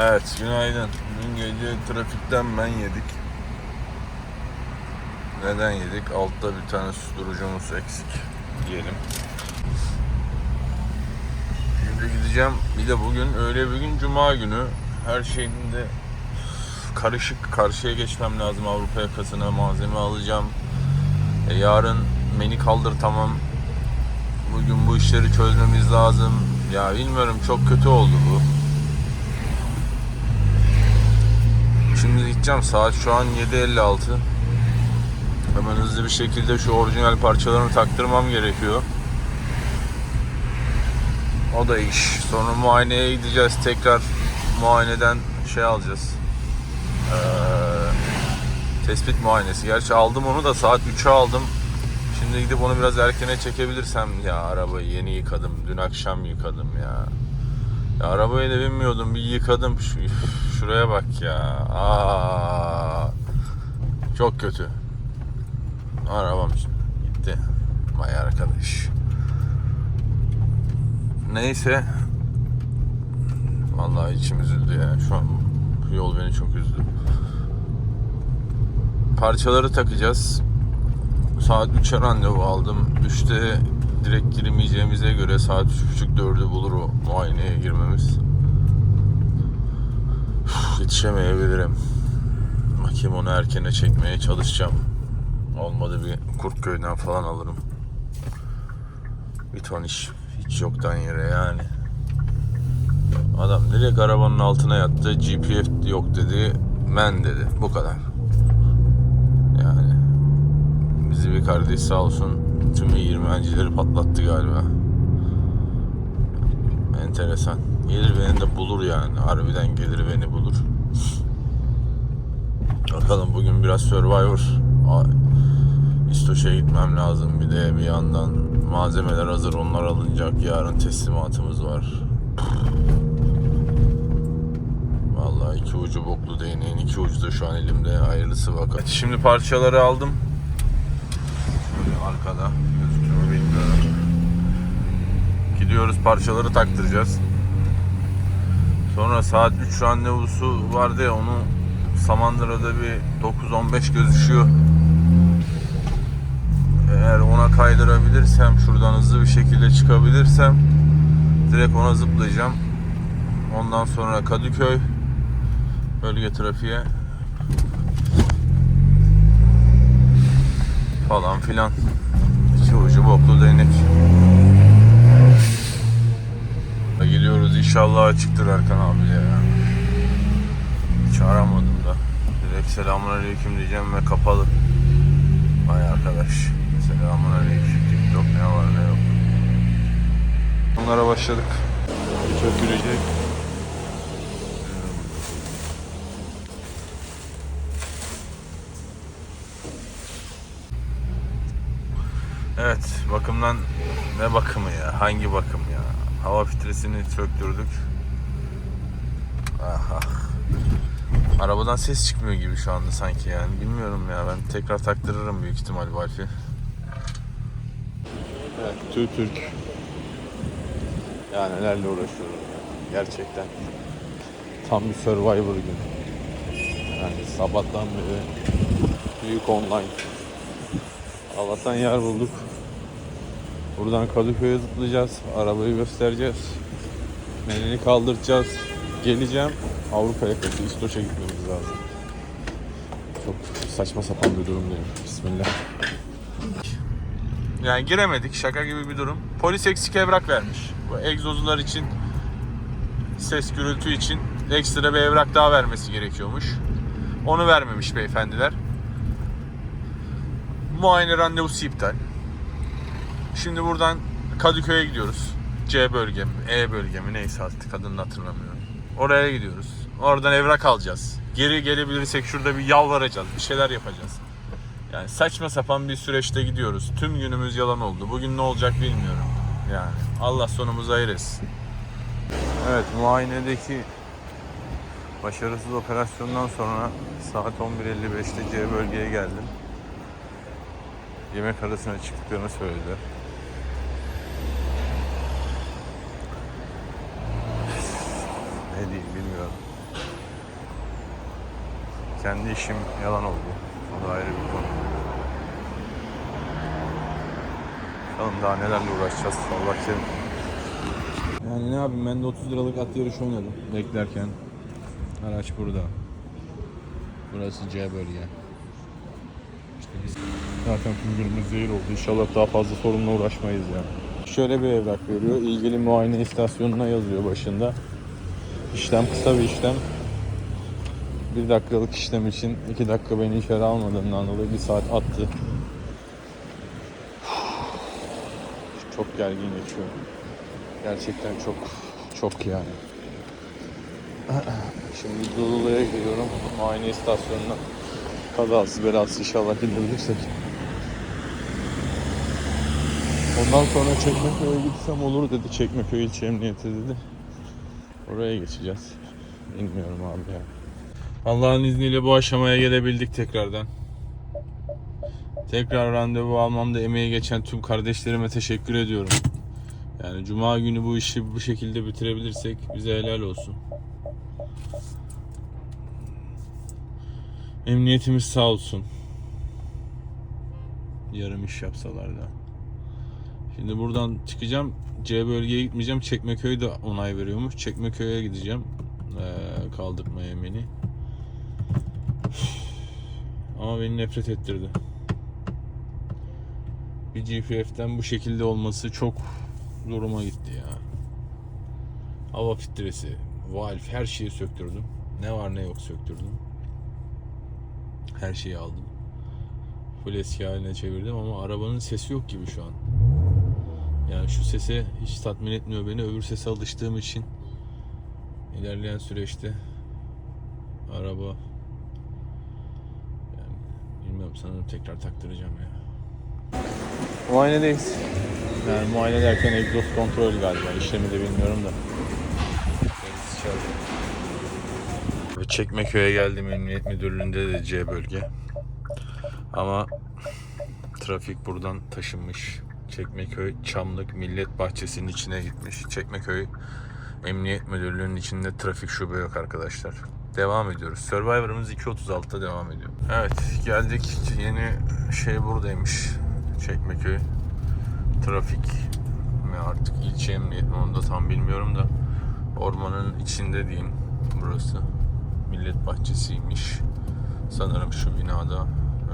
Evet, günaydın. Dün gece trafikten ben yedik. Neden yedik? Altta bir tane susturucumuz eksik diyelim. Şimdi gideceğim. Bir de bugün öyle bir gün Cuma günü. Her şeyin de karışık. Karşıya geçmem lazım Avrupa yakasına. Malzeme alacağım. E, yarın beni kaldır tamam. Bugün bu işleri çözmemiz lazım. Ya bilmiyorum çok kötü oldu bu. Şimdi gideceğim. Saat şu an 7.56 Hemen hızlı bir şekilde şu orijinal parçalarını taktırmam gerekiyor. O da iş. Sonra muayeneye gideceğiz. Tekrar Muayeneden şey alacağız. Ee, Tespit muayenesi. Gerçi aldım onu da saat 3'e aldım. Şimdi gidip onu biraz erkene çekebilirsem Ya arabayı yeni yıkadım. Dün akşam yıkadım ya ya arabaya da binmiyordum bir yıkadım. Şu, şuraya bak ya. Aa, çok kötü. Arabam gitti. Vay arkadaş. Neyse. Vallahi içim üzüldü ya. Şu an bu yol beni çok üzdü. Parçaları takacağız. Saat 3'e randevu aldım. 3'te direkt girmeyeceğimize göre saat 3.30-4'ü bulur o muayeneye girmemiz. Üf, Yetişemeyebilirim. Bakayım onu erkene çekmeye çalışacağım. Olmadı bir Kurtköy'den falan alırım. Bir ton iş. Hiç yoktan yere yani. Adam direkt arabanın altına yattı. GPF yok dedi. Men dedi. Bu kadar. Yani bizi bir kardeş sağ olsun tüm İğirmencileri patlattı galiba. Enteresan. Gelir beni de bulur yani. Harbiden gelir beni bulur. Bakalım bugün biraz Survivor. A- İstoç'a gitmem lazım. Bir de bir yandan malzemeler hazır. Onlar alınacak. Yarın teslimatımız var. Vallahi iki ucu boklu değneğin iki ucu da şu an elimde. Hayırlısı bakalım. Şimdi parçaları aldım. Arkada gözüküyor mu bilmiyorum. Gidiyoruz parçaları taktıracağız. Sonra saat 3 randevusu vardı ya onu Samandıra'da bir 9-15 gözüşüyor. Eğer ona kaydırabilirsem şuradan hızlı bir şekilde çıkabilirsem direkt ona zıplayacağım. Ondan sonra Kadıköy bölge trafiğe falan filan. İki ucu boklu değnek. Gidiyoruz inşallah açıktır Erkan abi ya. Hiç aramadım da. Direkt selamun aleyküm diyeceğim ve kapalı. Vay arkadaş. Selamun aleyküm. TikTok ne var ne yok. Bunlara başladık. Çökülecek. Evet, bakımdan ne bakımı ya? Hangi bakım ya? Hava filtresini söktürdük. Ah ah. Arabadan ses çıkmıyor gibi şu anda sanki yani. Bilmiyorum ya ben tekrar taktırırım büyük ihtimal Valfi. Evet, tüy Türk. Ya nelerle uğraşıyorum ya. Gerçekten. Tam bir Survivor günü. Yani sabahtan beri büyük online. Allah'tan yer bulduk. Buradan Kadıköy'e zıplayacağız. Arabayı göstereceğiz. Menini kaldıracağız. Geleceğim. Avrupa yakası İstoç'a gitmemiz lazım. Çok saçma sapan bir durumdayım. Bismillah. Yani giremedik. Şaka gibi bir durum. Polis eksik evrak vermiş. Bu egzozlar için ses gürültü için ekstra bir evrak daha vermesi gerekiyormuş. Onu vermemiş beyefendiler. Muayene randevusu iptal. Şimdi buradan Kadıköy'e gidiyoruz. C bölge mi, E bölge mi neyse artık adını hatırlamıyorum. Oraya gidiyoruz. Oradan evrak alacağız. Geri gelebilirsek şurada bir yalvaracağız. Bir şeyler yapacağız. Yani saçma sapan bir süreçte gidiyoruz. Tüm günümüz yalan oldu. Bugün ne olacak bilmiyorum. Yani Allah sonumuzu hayır etsin. Evet muayenedeki başarısız operasyondan sonra saat 11.55'te C bölgeye geldim. Yemek arasına çıktıklarını söylediler. Ne diyeyim bilmiyorum. kendi işim yalan oldu. O da ayrı bir konu. Bakalım daha nelerle uğraşacağız. Allah kerim. Yani ne yapayım ben de 30 liralık at yarışı oynadım beklerken. Araç burada. Burası C bölge. İşte biz zaten tüm günümüz zehir oldu. İnşallah daha fazla sorunla uğraşmayız ya. Şöyle bir evrak veriyor. İlgili muayene istasyonuna yazıyor başında. İşlem kısa bir işlem. Bir dakikalık işlem için iki dakika beni içeri almadığından dolayı bir saat attı. Çok gergin geçiyor. Gerçekten çok çok yani. Şimdi Dudullu'ya gidiyorum. Muayene istasyonuna. Kazası belası inşallah gidebilirsek. Ondan sonra Çekmeköy'e gitsem olur dedi. Çekmeköy ilçe emniyeti dedi. Oraya geçeceğiz. Bilmiyorum abi ya. Allah'ın izniyle bu aşamaya gelebildik tekrardan. Tekrar randevu almamda emeği geçen tüm kardeşlerime teşekkür ediyorum. Yani cuma günü bu işi bu şekilde bitirebilirsek bize helal olsun. Emniyetimiz sağ olsun. Yarım iş yapsalar da. Şimdi buradan çıkacağım. C bölgeye gitmeyeceğim. Çekmeköy de onay veriyormuş. Çekmeköy'e gideceğim. Ee, kaldırma yemini. Ama beni nefret ettirdi. Bir GPF'den bu şekilde olması çok zoruma gitti ya. Hava filtresi, valve her şeyi söktürdüm. Ne var ne yok söktürdüm. Her şeyi aldım. Full eski haline çevirdim ama arabanın sesi yok gibi şu an. Yani şu sese hiç tatmin etmiyor beni. Öbür sese alıştığım için ilerleyen süreçte araba yani bilmiyorum sanırım tekrar taktıracağım ya. Muayenedeyiz. Yani muayene derken egzoz kontrol galiba. İşlemi de bilmiyorum da. Ve Çekmeköy'e geldim Emniyet Müdürlüğü'nde de C bölge. Ama trafik buradan taşınmış. Çekmeköy Çamlık Millet Bahçesi'nin içine gitmiş. Çekmeköy Emniyet Müdürlüğü'nün içinde trafik şube yok arkadaşlar. Devam ediyoruz. Survivor'ımız 2.36'da devam ediyor. Evet geldik. Yeni şey buradaymış. Çekmeköy. Trafik mi artık ilçe emniyet mi onu da tam bilmiyorum da. Ormanın içinde diyeyim burası. Millet bahçesiymiş. Sanırım şu binada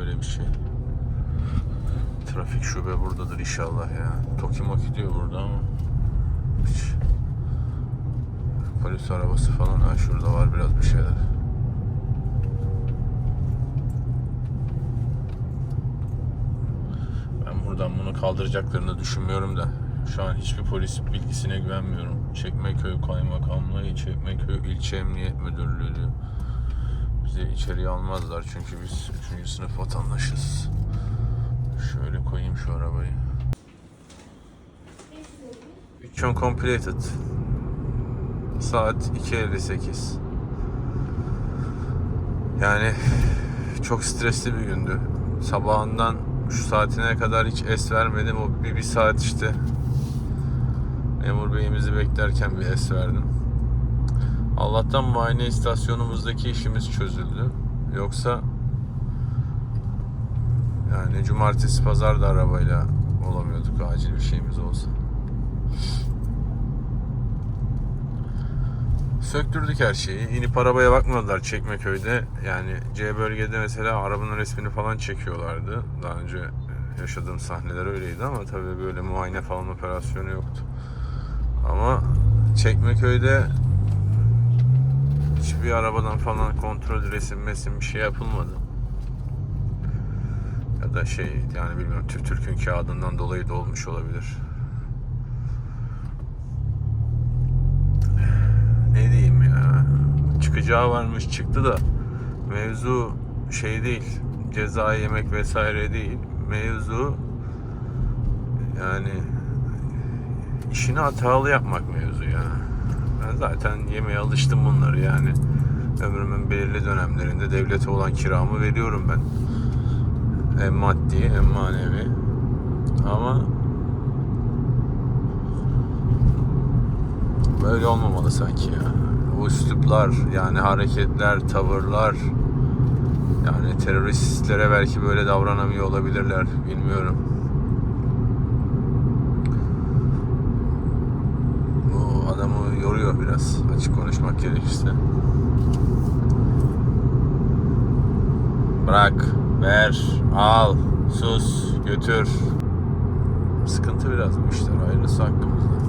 öyle bir şey. Trafik şube buradadır inşallah ya. Toki moki diyor burada ama hiç. Polis arabası falan ha şurada var biraz bir şeyler. Ben buradan bunu kaldıracaklarını düşünmüyorum da şu an hiçbir polis bilgisine güvenmiyorum. Çekmeköy Kaymakamlığı, Çekmeköy İlçe Emniyet Müdürlüğü. Bizi içeriye almazlar çünkü biz 3. sınıf vatandaşız. Şöyle koyayım şu arabayı. Mission completed. Saat 2.58. Yani çok stresli bir gündü. Sabahından şu saatine kadar hiç es vermedim. O bir, bir saat işte memur beyimizi beklerken bir es verdim. Allah'tan muayene istasyonumuzdaki işimiz çözüldü. Yoksa yani cumartesi pazar da arabayla olamıyorduk acil bir şeyimiz olsa. Söktürdük her şeyi. İnip arabaya bakmadılar Çekmeköy'de. Yani C bölgede mesela arabanın resmini falan çekiyorlardı. Daha önce yaşadığım sahneler öyleydi ama tabii böyle muayene falan operasyonu yoktu. Ama Çekmeköy'de hiçbir arabadan falan kontrol resim mesim bir şey yapılmadı. Da şey yani bilmiyorum TÜV Türk'ün kağıdından dolayı da olmuş olabilir. Ne diyeyim ya. Çıkacağı varmış çıktı da mevzu şey değil. Ceza yemek vesaire değil. Mevzu yani işini hatalı yapmak mevzu ya. Ben zaten yemeye alıştım bunları yani. Ömrümün belirli dönemlerinde devlete olan kiramı veriyorum ben. Hem maddi hem manevi. Ama böyle olmamalı sanki ya. Bu üsluplar yani hareketler, tavırlar Yani teröristlere belki böyle davranamıyor olabilirler. Bilmiyorum. Bu adamı yoruyor biraz. Açık konuşmak gerekirse. Bırak, ver, al, sus, götür. Sıkıntı biraz bu işler. Hayırlısı hakkımızda.